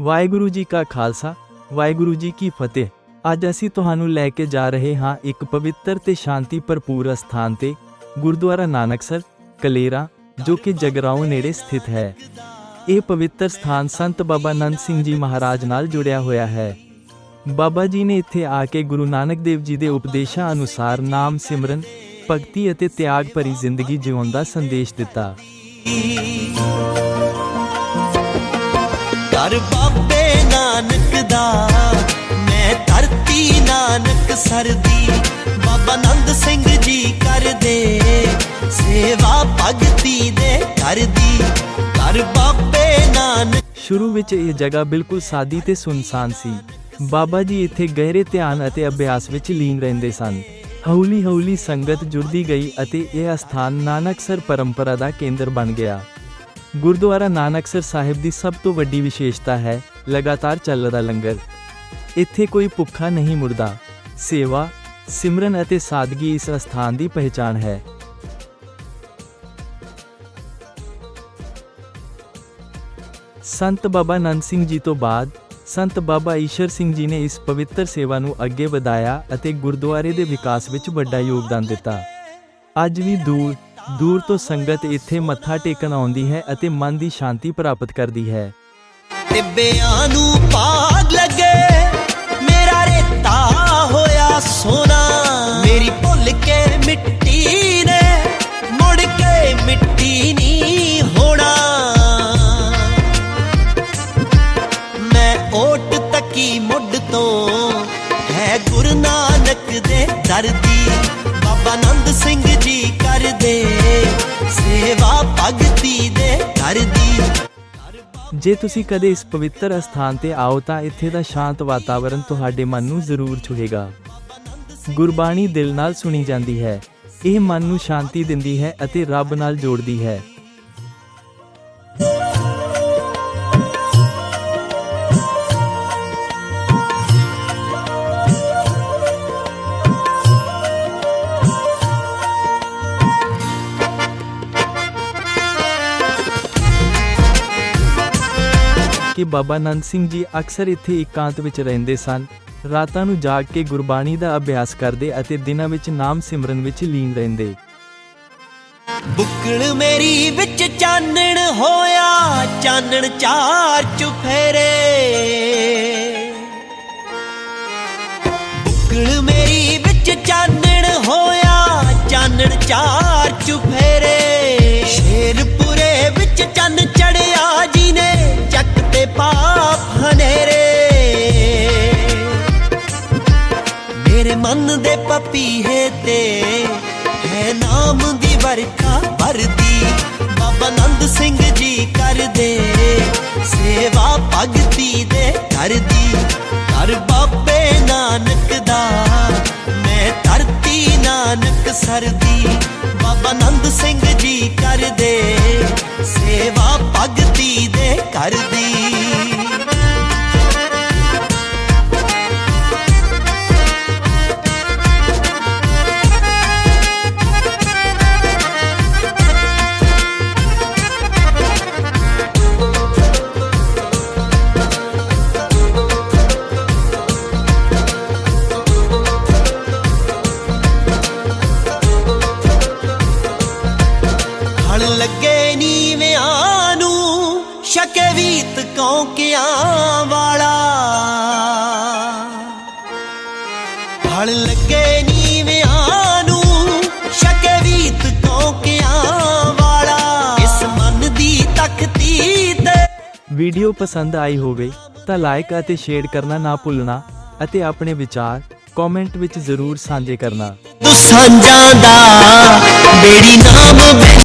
ਵਾਹਿਗੁਰੂ ਜੀ ਕਾ ਖਾਲਸਾ, ਵਾਹਿਗੁਰੂ ਜੀ ਕੀ ਫਤਿਹ। ਅੱਜ ਅਸੀਂ ਤੁਹਾਨੂੰ ਲੈ ਕੇ ਜਾ ਰਹੇ ਹਾਂ ਇੱਕ ਪਵਿੱਤਰ ਤੇ ਸ਼ਾਂਤੀ ਭਰਪੂਰ ਅਸਥਾਨ ਤੇ ਗੁਰਦੁਆਰਾ ਨਾਨਕਸਰ ਕਲੇਰਾ, ਜੋ ਕਿ ਜਗਰਾਉਂ ਨੇੜੇ ਸਥਿਤ ਹੈ। ਇਹ ਪਵਿੱਤਰ ਸਥਾਨ ਸੰਤ ਬਾਬਾ ਨੰਦ ਸਿੰਘ ਜੀ ਮਹਾਰਾਜ ਨਾਲ ਜੁੜਿਆ ਹੋਇਆ ਹੈ। ਬਾਬਾ ਜੀ ਨੇ ਇੱਥੇ ਆ ਕੇ ਗੁਰੂ ਨਾਨਕ ਦੇਵ ਜੀ ਦੇ ਉਪਦੇਸ਼ਾਂ ਅਨੁਸਾਰ ਨਾਮ ਸਿਮਰਨ, ਭਗਤੀ ਅਤੇ ਤਿਆਗ ਭਰੀ ਜ਼ਿੰਦਗੀ ਜਿਉਣ ਦਾ ਸੰਦੇਸ਼ ਦਿੱਤਾ। ਕਰ ਬਾਬੇ ਨਾਨਕ ਦਾ। ਮੈਂ ਧਰਤੀ ਨਾਨਕ ਸਰਦੀ ਬਾਬਾ ਨੰਦ ਸਿੰਘ ਜੀ ਕਰਦੇ। ਸੇਵਾ ਭਗਤੀ ਦੇ ਕਰਦੀ ਕਰ ਬਾਬੇ ਨਾਨਕ ਸ਼ੁਰੂ ਵਿੱਚ ਇਹ ਜਗ੍ਹਾ ਬਿਲਕੁਲ ਸਾਦੀ ਤੇ ਸੁਨਸਾਨ ਸੀ। ਬਾਬਾ ਜੀ ਇੱਥੇ ਗਹਿਰੇ ਧਿਆਨ ਅਤੇ ਅਭਿਆਸ ਵਿੱਚ ਲੀਨ ਰਹਿੰਦੇ ਸਨ। ਹੌਲੀ-ਹੌਲੀ ਸੰਗਤ ਜੁੜਦੀ ਗਈ ਅਤੇ ਇਹ ਅਸਥਾਨ ਨਾਨਕਸਰ ਪਰੰਪਰਾ ਦਾ ਕੇਂਦਰ ਬਣ ਗਿਆ। ਗੁਰਦੁਆਰਾ ਨਾਨਕਸਰ ਸਾਹਿਬ ਦੀ ਸਭ ਤੋਂ ਵੱਡੀ ਵਿਸ਼ੇਸ਼ਤਾ ਹੈ ਲਗਾਤਾਰ ਚੱਲਦਾ ਲੰਗਰ। ਇੱਥੇ ਕੋਈ ਭੁੱਖਾ ਨਹੀਂ ਮੁੜਦਾ। ਸੇਵਾ, ਸਿਮਰਨ ਅਤੇ ਸਾਦਗੀ ਇਸ ਅਸਥਾਨ ਦੀ ਪਹਿਚਾਣ ਹੈ। ਸੰਤ ਬਾਬਾ ਨੰਦ ਸਿੰਘ ਜੀ ਤੋਂ ਬਾਅਦ, ਸੰਤ ਬਾਬਾ ਈਸ਼ਰ ਸਿੰਘ ਜੀ ਨੇ ਇਸ ਪਵਿੱਤਰ ਸੇਵਾ ਨੂੰ ਅੱਗੇ ਵਧਾਇਆ ਅਤੇ ਗੁਰਦੁਆਰੇ ਦੇ ਵਿਕਾਸ ਵਿੱਚ ਵੱਡਾ ਯੋਗਦਾਨ ਦਿੱਤਾ। ਅੱਜ ਵੀ ਦੂਰ ਦੂਰ ਤੋਂ ਸੰਗਤ ਇੱਥੇ ਮੱਥਾ ਟੇਕਣ ਆਉਂਦੀ ਹੈ ਅਤੇ ਮਨ ਦੀ ਸ਼ਾਂਤੀ ਪ੍ਰਾਪਤ ਕਰਦੀ ਹੈ। ਟਿੱਬਿਆਂ ਨੂੰ ਪਾਗ ਲੱਗੇ, ਮੇਰਾ ਰੇਤਾ ਹੋਇਆ ਸੋਨਾ। ਮੇਰੀ ਭੁੱਲ ਕੇ ਮਿੱਟੀ ਨੇ, ਮੁੜ ਕੇ ਮਿੱਟੀ ਨਹੀਂ ਹੋਣਾ। ਮੈਂ ਓਟ ਤੱਕੀ ਮੁੱਢ ਤੋਂ, ਹੈ ਗੁਰੂ ਨਾਨਕ ਦੇ ਦਰ ਦੀ। ਨੰਦ ਸਿੰਘ ਜੀ ਕਰਦੇ। ਸੇਵਾ ਭਗਤੀ ਦੇ ਕਰਦੀ ਜੇ ਤੁਸੀਂ ਕਦੇ ਇਸ ਪਵਿੱਤਰ ਅਸਥਾਨ ਤੇ ਆਓ ਤਾਂ ਇੱਥੇ ਦਾ ਸ਼ਾਂਤ ਵਾਤਾਵਰਣ ਤੁਹਾਡੇ ਮਨ ਨੂੰ ਜ਼ਰੂਰ ਛੂਹੇਗਾ। ਗੁਰਬਾਣੀ ਦਿਲ ਨਾਲ ਸੁਣੀ ਜਾਂਦੀ ਹੈ। ਇਹ ਮਨ ਨੂੰ ਸ਼ਾਂਤੀ ਦਿੰਦੀ ਹੈ ਅਤੇ ਰੱਬ ਨਾਲ ਜੋੜਦੀ ਹੈ। ਕਿ ਬਾਬਾ ਨੰਦ ਸਿੰਘ ਜੀ ਅਕਸਰ ਇੱਥੇ ਇਕਾਂਤ ਵਿੱਚ ਰਹਿੰਦੇ ਸਨ। ਰਾਤਾਂ ਨੂੰ ਜਾਗ ਕੇ ਗੁਰਬਾਣੀ ਦਾ ਅਭਿਆਸ ਕਰਦੇ ਅਤੇ ਦਿਨਾਂ ਵਿੱਚ ਨਾਮ ਸਿਮਰਨ ਵਿੱਚ ਲੀਨ ਰਹਿੰਦੇ। ਬੁੱਕਲ ਮੇਰੀ ਵਿੱਚ ਚਾਨਣ ਹੋਇਆ, ਚਾਨਣ ਚਾਰ ਚੁਫੇਰੇ ਬੁੱਕਲ ਮੇਰੀ ਵਿੱਚ ਚਾਨਣ ਹੋਇਆ, ਚਾਨਣ ਚਾਰ ਚੁਫੇਰੇ ਮਨ ਦੇ ਪਪੀਹੇ ਤੇ ਹੈ ਨਾਮ ਦੀ ਵਰਖਾ ਵਰਦੀ। ਬਾਬਾ ਨੰਦ ਸਿੰਘ ਜੀ ਕਰਦੇ, ਸੇਵਾ ਭਗਤੀ ਦੇ ਕਰਦੀ। ਕਰ ਬਾਬੇ ਨਾਨਕ ਦਾ, ਮੈਂ ਧਰਤੀ ਨਾਨਕ ਸਰਦੀ। ਬਾਬਾ ਨੰਦ ਸਿੰਘ ਜੀ ਕਰਦੇ, ਸੇਵਾ ਭਗਤੀ ਦੇ ਕਰਦੀ। ਵੀਡੀਓ ਪਸੰਦ ਆਈ ਹੋਵੇ ਤਾਂ ਲਾਈਕ ਅਤੇ ਸ਼ੇਅਰ ਕਰਨਾ ਨਾ ਭੁੱਲਣਾ ਅਤੇ ਆਪਣੇ ਵਿਚਾਰ ਕਮੈਂਟ ਵਿੱਚ ਜ਼ਰੂਰ ਸਾਂਝੇ ਕਰਨਾ। ਸਾਂਝਾਂ ਦਾ ਬੇੜੀ ਨਾਮ